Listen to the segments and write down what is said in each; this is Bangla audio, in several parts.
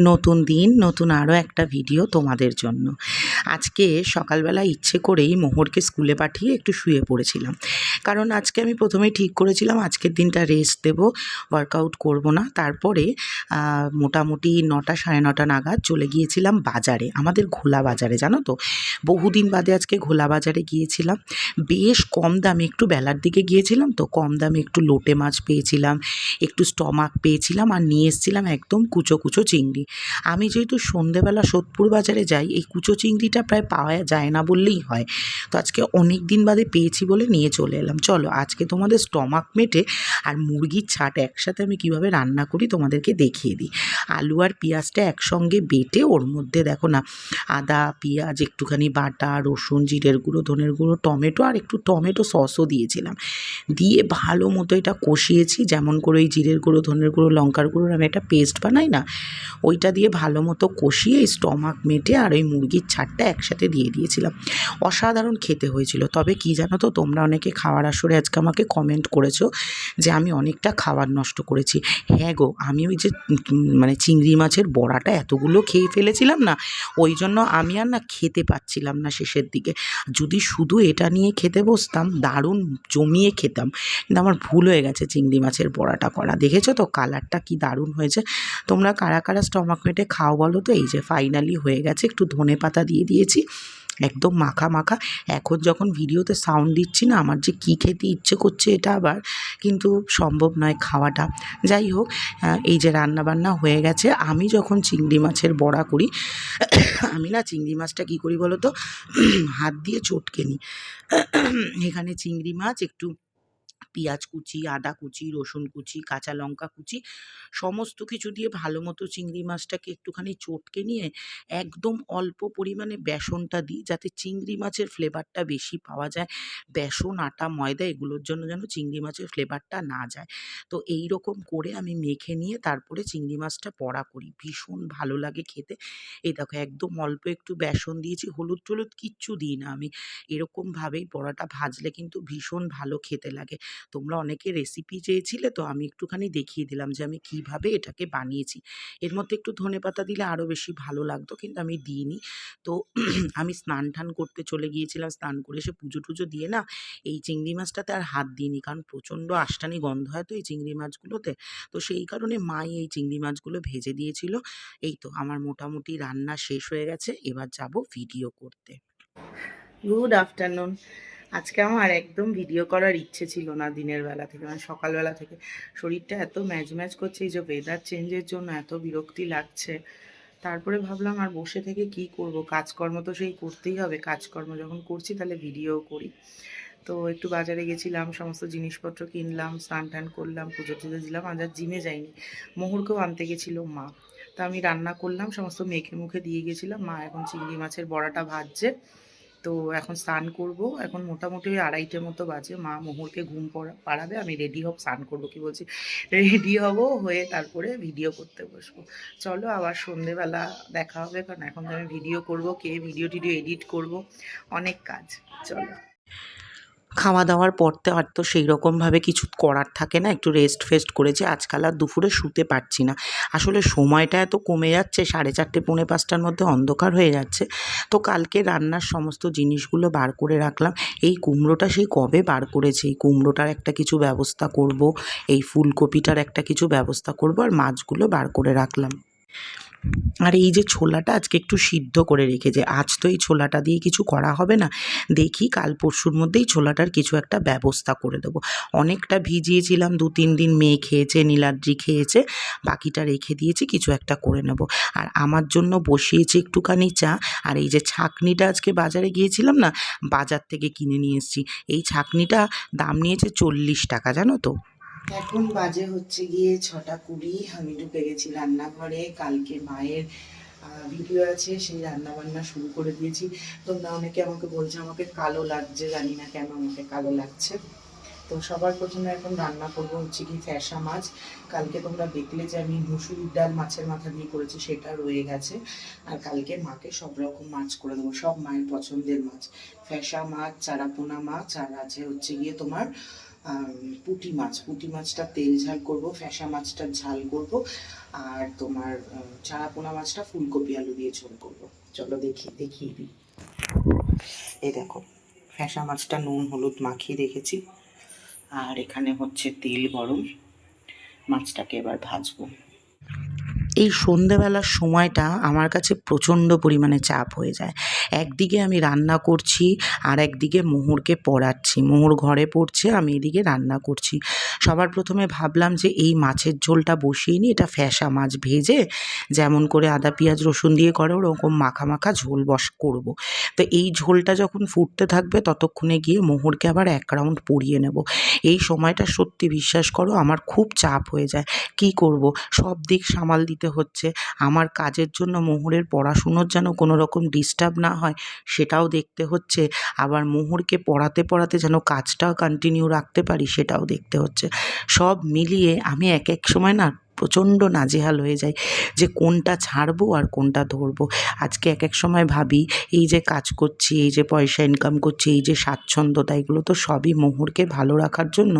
নতুন দিন নতুন আরও একটা ভিডিও তোমাদের জন্য। আজকে সকালবেলা ইচ্ছে করেই মোহরকে স্কুলে পাঠিয়ে একটু শুয়ে পড়েছিলাম। কারণ আজকে আমি প্রথমেই ঠিক করেছিলাম, আজকের দিনটা রেস্ট দেবো ওয়ার্কআউট করব না। তারপরে মোটামুটি নটা, সাড়ে নটা নাগাদ চলে গিয়েছিলাম বাজারে, আমাদের ঘোলা বাজারে, জানো তো? বহুদিন বাদে আজকে ঘোলা বাজারে গিয়েছিলাম। বেশ কম দামে, একটু বেলার দিকে গিয়েছিলাম তো, কম দামে একটু লোটে মাছ পেয়েছিলাম, একটু স্টমাক পেয়েছিলাম আর নিয়ে এসেছিলাম একদম কুচো কুচো চিংড়ি। আমি যেহেতু সন্ধেবেলা সোদপুর বাজারে যাই, এই কুচো চিংড়িটা প্রায় পাওয়া যায় না বললেই হয়। তো আজকে অনেক দিন বাদে পেয়েছি বলে নিয়ে চলে এলাম। চলো, আজকে তোমাদের স্টমাক মেটে আর মুরগির ছাট একসাথে আমি কীভাবে রান্না করি তোমাদেরকে দেখিয়ে দিই। আলু আর পেঁয়াজটা একসঙ্গে বেটে ওর মধ্যে দেখো না, আদা, পেঁয়াজ, একটুখানি বাটা, রসুন, জিরের গুঁড়ো, ধনের গুঁড়ো, টমেটো আর একটু টমেটো সসও দিয়েছিলাম। দিয়ে ভালো মতো এটা কষিয়েছি, যেমন করে ওই জিরের গুঁড়ো, ধনের গুঁড়ো, লঙ্কার গুঁড়োর আমি একটা পেস্ট বানাই না, ওইটা দিয়ে ভালো মতো কষিয়ে স্টমাক মেটে আর ওই মুরগির ছাড়টা একসাথে দিয়ে দিয়েছিলাম। অসাধারণ খেতে হয়েছিল। তবে কি জানো তো, তোমরা অনেকে খাওয়ার আসরে আজকে আমাকে কমেন্ট করেছ যে আমি অনেকটা খাবার নষ্ট করেছি। হ্যাঁ গো, আমি ওই যে মানে চিংড়ি মাছের বড়াটা এতগুলো খেয়ে ফেলেছিলাম না, ওই জন্য আমি আর না খেতে পাচ্ছিলাম না শেষের দিকে। যদি শুধু এটা নিয়ে খেতে বসতাম, দারুণ জমিয়ে খেতাম। কিন্তু আমার ভুল হয়ে গেছে চিংড়ি মাছের বড়াটা করা। দেখেছ তো কালারটা কি দারুণ হয়েছে। তোমরা কারা কারা স্টমাক মেটে খাও বলো তো? এই যে ফাইনালি হয়ে গেছে, একটু ধনে পাতা দিয়ে দিয়েছি। একদম মাখা মাখা। এখন যখন ভিডিওতে সাউন্ড দিচ্ছি না, আমার যে কী খেতে ইচ্ছে করছে এটা আবার কিন্তু সম্ভব নয় খাওয়াটা। যাই হোক এই যে রান্না বান্না হয়ে গেছে। আমি যখন চিংড়ি মাছের বড়া করি, আমি না চিংড়ি মাছটা কী করি বলো তো হাত দিয়ে চটকে নিই। এখানে চিংড়ি মাছ একটু পেঁয়াজ কুচি, আদা কুচি, রসুন কুচি, কাঁচা লঙ্কা কুচি, সমস্ত কিছু দিয়ে ভালো মতো চিংড়ি মাছটাকে একটুখানি চটকে নিয়ে একদম অল্প পরিমাণে বেসনটা দিই যাতে চিংড়ি মাছের ফ্লেভারটা বেশি পাওয়া যায়। বেসন, আটা, ময়দা এগুলোর জন্য যেন চিংড়ি মাছের ফ্লেভারটা না যায়। তো এই রকম করে আমি মেখে নিয়ে তারপরে চিংড়ি মাছটা বড়া করি। ভীষণ ভালো লাগে খেতে। এই দেখো একদম অল্প একটু বেসন দিয়েছি, হলুদ টলুদ কিচ্ছু দিই না আমি। এরকমভাবেই বড়াটা ভাজলে কিন্তু ভীষণ ভালো খেতে লাগে। তোমরা অনেকে রেসিপি চেয়েছিলে, তো আমি একটুখানি দেখিয়ে দিলাম যে আমি কীভাবে এটাকে বানিয়েছি। এর মধ্যে একটু ধনেপাতা দিলে আরও বেশি ভালো লাগতো, কিন্তু আমি দিইনি। তো আমি স্নান টান করতে চলে গিয়েছিলাম, স্নান করে সে পুজো টুজো দিয়ে না এই চিংড়ি মাছটাতে আর হাত দিইনি, কারণ প্রচণ্ড আষ্টানি গন্ধ হয় তো এই চিংড়ি মাছগুলোতে। তো সেই কারণে মাই এই চিংড়ি মাছগুলো ভেজে দিয়েছিল। এই তো আমার মোটামুটি রান্না শেষ হয়ে গেছে, এবার যাব ভিডিও করতে। গুড আফটারনুন আজকে আমার একদম ভিডিও করার ইচ্ছে ছিল না দিনের বেলা থেকে মানে সকালবেলা থেকে। শরীরটা এত ম্যাচ ম্যাচ করছে, এই যে ওয়েদার চেঞ্জের জন্য এত বিরক্তি লাগছে। তারপরে ভাবলাম আর বসে থেকে কি করব? কাজকর্ম তো সেই করতেই হবে। কাজকর্ম যখন করছি তাহলে ভিডিও করি। তো একটু বাজারে গেছিলাম, সমস্ত জিনিসপত্র কিনলাম, স্নান টান করলাম, পুজো টুজো দিলাম, আজ আর জিমে যাইনি। মোহরকেও আনতে গেছিল মা। তা আমি রান্না করলাম, সমস্ত মেখে মুখে দিয়ে গেছিলাম। মা এখন চিংড়ি মাছের বড়াটা ভাজছে। তো এখন স্নান করব। এখন মোটামুটি ওই আড়াইটের মতো বাজে। মা মোহরকে ঘুম পড়া- পাড়াবে, আমি রেডি হব, স্নান করব কি বলছি? রেডি হব হয়ে তারপরে ভিডিও করতে বসবো। চলো আবার সন্ধেবেলা দেখা হবে, কারণ এখন আমি ভিডিও করব, কে ভিডিও টিডিও এডিট করব, অনেক কাজ। চলো। খাওয়া দাওয়ার পর তো আর তো সেই রকমভাবে কিছু করার থাকে না। একটু রেস্ট ফেস্ট করেছি আজকাল আর দুপুরে শুতে পারছি না। আসলে সময়টা এত কমে যাচ্ছে, সাড়ে চারটে, পৌনে পাঁচটার মধ্যে অন্ধকার হয়ে যাচ্ছে। তো কালকে রান্নার সমস্ত জিনিসগুলো বার করে রাখলাম। এই কুমড়োটা সেই কবে বার করেছে? এই কুমড়োটার একটা কিছু ব্যবস্থা করব, এই ফুলকপিটার একটা কিছু ব্যবস্থা করব আর মাছগুলো বার করে রাখলাম। আর এই যে ছোলাটা আজকে একটু সিদ্ধ করে রেখেছে, আজ তো এই ছোলাটা দিয়ে কিছু করা হবে না। দেখি কাল পরশুর মধ্যেই ছোলাটার কিছু একটা ব্যবস্থা করে দেবো। অনেকটা ভিজিয়েছিলাম, দু তিন দিন মেয়ে খেয়েছে, নীলাদ্রি খেয়েছে, বাকিটা রেখে দিয়েছি, কিছু একটা করে নেব। আর আমার জন্য বসিয়েছি একটুখানি চা, আর এই যে ছাকনিটা আজকে বাজারে গিয়েছিলাম না, বাজার থেকে কিনে নিয়ে এসেছি। এই ছাকনিটা দাম নিয়েছে চল্লিশ টাকা, জানো তো? এখন বাজে হচ্ছে গিয়ে ছটা কুড়ি, আমি ঢুকে গেছি রান্নাঘরে, কালকে মায়ের ভিডিও আছে, সেই রান্না বান্না শুরু করে দিয়েছি। তোমরা অনেকে আমাকে বলছে আমাকে কালো লাগছে, জানি না কেন আমাকে কালো লাগছে। তো সবার প্রথমে এখন রান্না করব হচ্ছে কি ফ্যাসা মাছ। কালকে তোমরা দেখলে যে আমি মুসুরির ডাল মাছের মাথা দিয়ে করেছি, সেটা রয়ে গেছে। আর কালকে মাকে সব রকম মাছ করে দেবো, সব মায়ের পছন্দের মাছ। ফ্যাসা মাছ, চারাপোনা মাছ, আর আছে হচ্ছে গিয়ে তোমার পুঁটি মাছ। পুঁটি মাছটা তেল ঝাল করব, ফ্যাসা মাছটা ঝাল করব, আর তোমার চারা চারাপোনা মাছটা ফুলকপি আলু দিয়ে ঝোল করব। চলো দেখি দেখিয়ে দিই এই দেখো, ফ্যাসা মাছটা নুন হলুদ মাখিয়ে রেখেছি, আর এখানে হচ্ছে তেল গরম। মাছটাকে এবার ভাজবো। এই সন্ধেবেলার সময়টা আমার কাছে প্রচণ্ড পরিমাণে চাপ হয়ে যায়। একদিকে আমি রান্না করছি, আর একদিকে মোহরকে পড়াচ্ছি। মোহর ঘরে পড়ছে, আমি এদিকে রান্না করছি। সবার প্রথমে ভাবলাম যে এই মাছের ঝোলটা বসিয়ে নিই, এটা ফ্যাসা মাছ ভেজে যেমন করে আদা, পেঁয়াজ, রসুন দিয়ে করে ওরকম মাখা মাখা ঝোল বস করব। তো এই ঝোলটা যখন ফুটতে থাকবে ততক্ষণে গিয়ে মোহরকে আবার এক রাউন্ড পরিয়ে নেব। এই সময়টা সত্যি বিশ্বাস করো, আমার খুব চাপ হয়ে যায়। কি করব? সব দিক সামাল দিতে হচ্ছে, আমার কাজের জন্য মোহরের পড়াশুনোর যেন কোনো রকম ডিস্টার্ব না হয়, সেটাও দেখতে হচ্ছে। আবার মোহরকে পড়াতে পড়াতে যেন কাজটাও কন্টিনিউ রাখতে পারি, সেটাও দেখতে হচ্ছে। সব মিলিয়ে আমি এক এক সময় না প্রচণ্ড নাজেহাল হয়ে যাই যে কোনটা ছাড়বো আর কোনটা ধরবো। আজকে এক এক সময় ভাবি, এই যে কাজ করছি, এই যে পয়সা ইনকাম করছি, এই যে স্বাচ্ছন্দ্যতা, এগুলো তো সবই মোহরকে ভালো রাখার জন্য।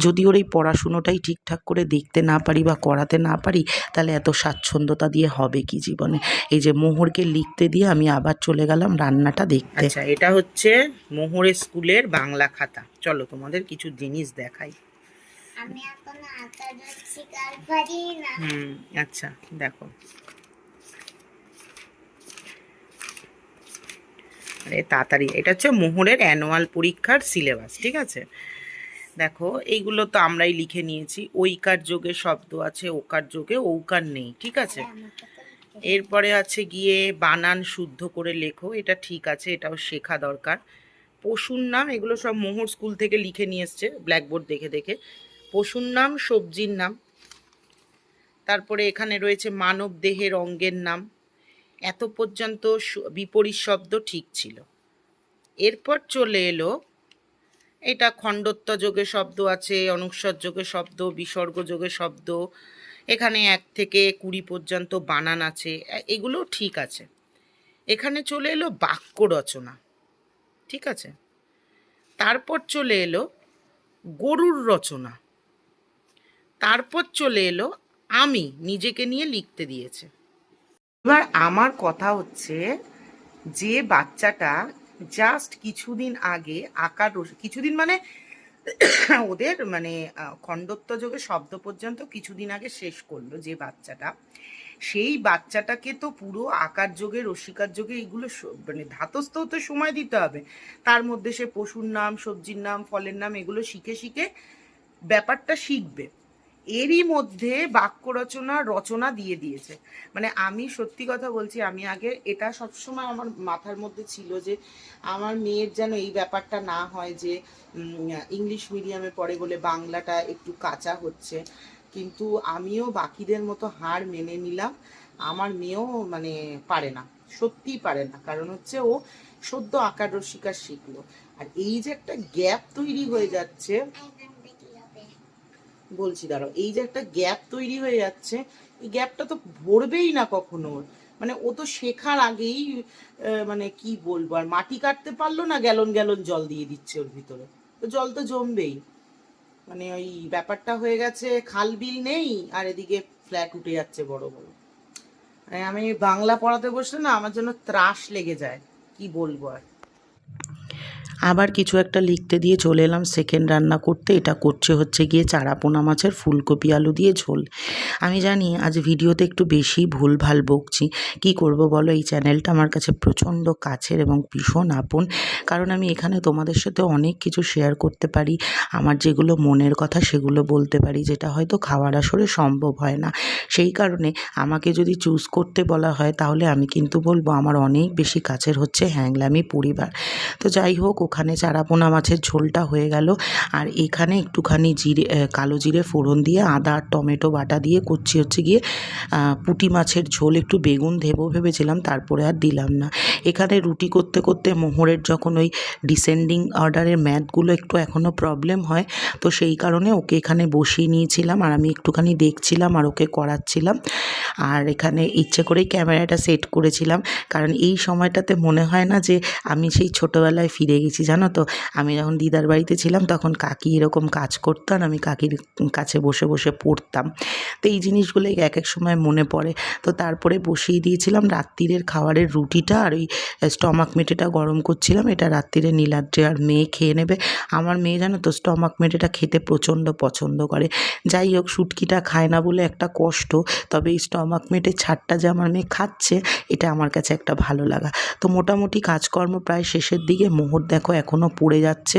যদি ওর এই পড়াশুনোটাই ঠিকঠাক করে দেখতে না পারি বা করাতে না পারি, তাহলে এত স্বাচ্ছন্দ্যতা দিয়ে হবে কি জীবনে? এই যে মোহরকে লিখতে দিয়ে আমি আবার চলে গেলাম রান্নাটা দেখতে। আচ্ছা এটা হচ্ছে মোহরের স্কুলের বাংলা খাতা। চলো তোমাদের কিছু জিনিস দেখাই। আমি এখন আঁকা যাচ্ছি কার পারি না। হুম আচ্ছা দেখো। আরে তাড়াতাড়ি এটা হচ্ছে মোহরের অ্যানুয়াল পরীক্ষার সিলেবাস ঠিক আছে? দেখো এইগুলো তো আমরাই লিখে নিয়েছি। ঐকার যোগে শব্দ আছে ওকার যোগে ঔকার নেই ঠিক আছে? লিখতে এরপরে আছে গিয়ে বানান শুদ্ধ করে লেখো এটা ঠিক আছে এটাও শেখা দরকার। পশুর নাম এগুলো সব মোহর স্কুল থেকে লিখে নিয়ে এসছে ব্ল্যাকবোর্ড দেখে দেখে। পশুর নাম, সবজির নাম। তারপরে এখানে রয়েছে মানব দেহের অঙ্গের নাম। এত পর্যন্ত বিপরীত শব্দ ঠিক ছিল। এরপর চলে এলো, এটা খণ্ডত্ব যোগে শব্দ আছে অনুস্বর যোগে শব্দ, বিসর্গ যোগে শব্দ। এখানে এক থেকে কুড়ি পর্যন্ত বানান আছে এগুলো ঠিক আছে। এখানে চলে এলো বাক্য রচনা, ঠিক আছে? তারপর চলে এলো গরুর রচনা। তারপর চলে এলো আমি নিজেকে নিয়ে লিখতে দিয়েছে। এবার আমার কথা হচ্ছে যে বাচ্চাটা জাস্ট কিছুদিন আগে আকার কিছুদিন মানে ওদের মানে খণ্ডত্ব যোগে শব্দ পর্যন্ত কিছুদিন আগে শেষ করল যে বাচ্চাটা। সেই বাচ্চাটাকে তো পুরো আকার যোগে, রসিকার যোগে এগুলো মানে ধাতস্থ হতে সময় দিতে হবে। তার মধ্যে সে পশুর নাম, সবজির নাম, ফলের নাম এগুলো শিখে শিখে ব্যাপারটা শিখবে। এরই মধ্যে বাক্য রচনা রচনা দিয়ে দিয়েছে। মানে আমি সত্যি কথা বলছি, আমি আগে, এটা সবসময় আমার মাথার মধ্যে ছিল যে, আমার মেয়ের যেন এই ব্যাপারটা না হয় যে ইংলিশ মিডিয়ামে পড়ে বলে বাংলাটা একটু কাঁচা হচ্ছে। কিন্তু আমিও বাকিদের মতো হার মেনে নিলাম। আমার মেয়েও মানে পারে না, সত্যিই পারে না। কারণ হচ্ছে ও সদ্য আকার রসিকার শিখলো। আর এই যে একটা গ্যাপ তৈরি হয়ে যাচ্ছে বলছি, দাঁড়াও, এই যে একটা গ্যাপ তৈরি হয়ে যাচ্ছে, এই গ্যাপটা তো ভরবেই না কখনো। মানে ও তো শেখার আগেই মানে কি বলব, আর মাটি কাটতে পারল না, গ্যালন গ্যালন জল দিয়ে দিচ্ছে ওর ভিতরে। তো জল তো জমবেই। মানে ওই ব্যাপারটা হয়ে গেছে, খাল বিল নেই, আর এদিকে ফ্ল্যাট উঠে যাচ্ছে বড় বড়। মানে আমি বাংলা পড়াতে বসলে না, আমার জন্য ত্রাস লেগে যায়, কি বলব আর। আবার কিছু একটা লিখতে দিয়ে চলে এলাম। সেকেন্ড রান্না করতে এটা করছে হচ্ছে গিয়ে চারাপোনা মাছের ফুলকপি আলু দিয়ে ঝোল। আমি জানি আজ ভিডিওতে একটু বেশি ভুলভাল বকছি। কি করব বলো? এই চ্যানেলটা আমার কাছে প্রচণ্ড কাছের এবং ভীষণ আপন। কারণ আমি এখানে তোমাদের সাথে অনেক কিছু শেয়ার করতে পারি। আমার যেগুলো মনের কথা সেগুলো বলতে পারি, যেটা হয়তো খাওয়ার আসরে সম্ভব হয় না। সেই কারণে আমাকে যদি চুজ করতে বলা হয়, তাহলে আমি কিন্তু বলব আমার অনেক বেশি কাছের হচ্ছে হ্যাংলামি পরিবার। তো যাই হোক ওখানে চারাপোনা মাছের ঝোলটা হয়ে গেল। আর এখানে একটুখানি জিরে কালো জিরে ফোড়ন দিয়ে আদা আর টমেটো, বাটা দিয়ে করছি হচ্ছে গিয়ে পুঁটি মাছের ঝোল। একটু বেগুন দেবো ভেবেছিলাম, তারপরে আর দিলাম না। এখানে রুটি করতে করতে মোহরের যখন ওই ডিসেন্ডিং অর্ডারের ম্যাথগুলো একটু এখনও প্রবলেম হয়, তো সেই কারণে ওকে এখানে বসিয়ে নিয়েছিলাম আর আমি একটুখানি দেখছিলাম আর ওকে করাচ্ছিলাম। আর এখানে ইচ্ছে করেই ক্যামেরাটা সেট করেছিলাম, কারণ এই সময়টাতে মনে হয় না যে আমি সেই ছোটোবেলায় ফিরে গেছি। জানো তো? আমি যখন দিদার বাড়িতে ছিলাম, তখন কাকি এরকম কাজ করতাম আমি কাকির কাছে বসে বসে পড়তাম। তো এই জিনিসগুলো এক এক সময় মনে পড়ে। তো তারপরে বসিয়ে দিয়েছিলাম রাত্রিরের খাবারের রুটিটা আর ওই স্টমাক মেটেটা গরম করছিলাম। এটা রাত্রিরে নীলাদ্রি আর মেয়ে খেয়ে নেবে। আমার মেয়ে জানো তো, স্টমাক মেটেটা খেতে প্রচণ্ড পছন্দ করে। যাই হোক শুটকিটা খায় না বলে একটা কষ্ট, তবে এই স্টমাক মেটের ছাড়টা যে আমার মেয়ে খাচ্ছে, এটা আমার কাছে একটা ভালো লাগা। তো মোটামুটি কাজকর্ম প্রায় শেষের দিকে, মোহর দেখো এখনও পড়ে যাচ্ছে।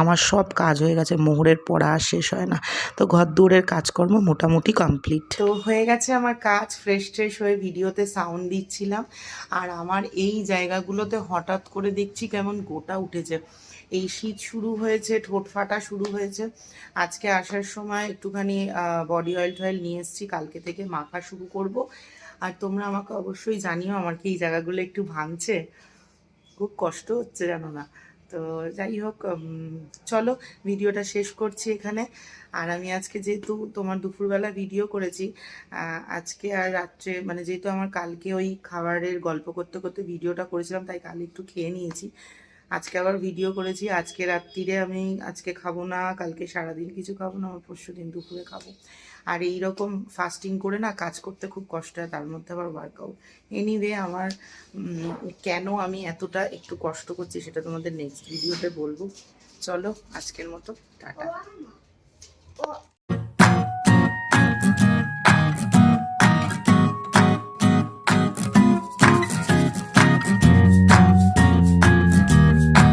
আমার সব কাজ হয়ে গেছে, মোহরের পড়া শেষ হয় না। তো ঘর দৌড়ের কাজকর্ম মোটামুটি কমপ্লিট তো হয়ে গেছে আমার কাজ ফ্রেশ ট্রেশ হয়ে ভিডিওতে সাউন্ড দিচ্ছিলাম। আর আমার এই জায়গাগুলোতে হঠাৎ করে দেখছি কেমন গোটা উঠেছে। এই শীত শুরু হয়েছে, ঠোঁট ফাটা শুরু হয়েছে। আজকে আসার সময় একটুখানি বডি অয়েল টয়েল নিয়ে এসেছি, কালকে থেকে মাখা শুরু করব। আর তোমরা আমাকে অবশ্যই জানিও আমার কি এই জায়গাগুলো একটু ভাঙছে। খুব কষ্ট হচ্ছে জানো না। তো যাই হোক চলো ভিডিওটা শেষ করছি এখানে। আর আমি আজকে যেহেতু তোমার দুপুরবেলা ভিডিও করেছি আজকে আর রাত্রে মানে যেহেতু আমার কালকে ওই খাবারের গল্প করতে করতে ভিডিওটা করেছিলাম, তাই কাল একটু খেয়ে নিয়েছি। আজকে আবার ভিডিও করেছি, আজকে রাত্রিরে আমি আজকে খাব না, কালকে সারাদিন কিছু খাব না আমার পরশু দিন দুপুরে খাব। আর এই রকম ফাস্টিং করে না কাজ করতে খুব কষ্ট হয়, তার মধ্যে আবার ওয়ার্কআউট এনিওয়ে আমার কেন আমি এতটা একটু কষ্ট করছি সেটা তোমাদের নেক্সট ভিডিওতে বলব। চলো, আজকের মতো, টাটা।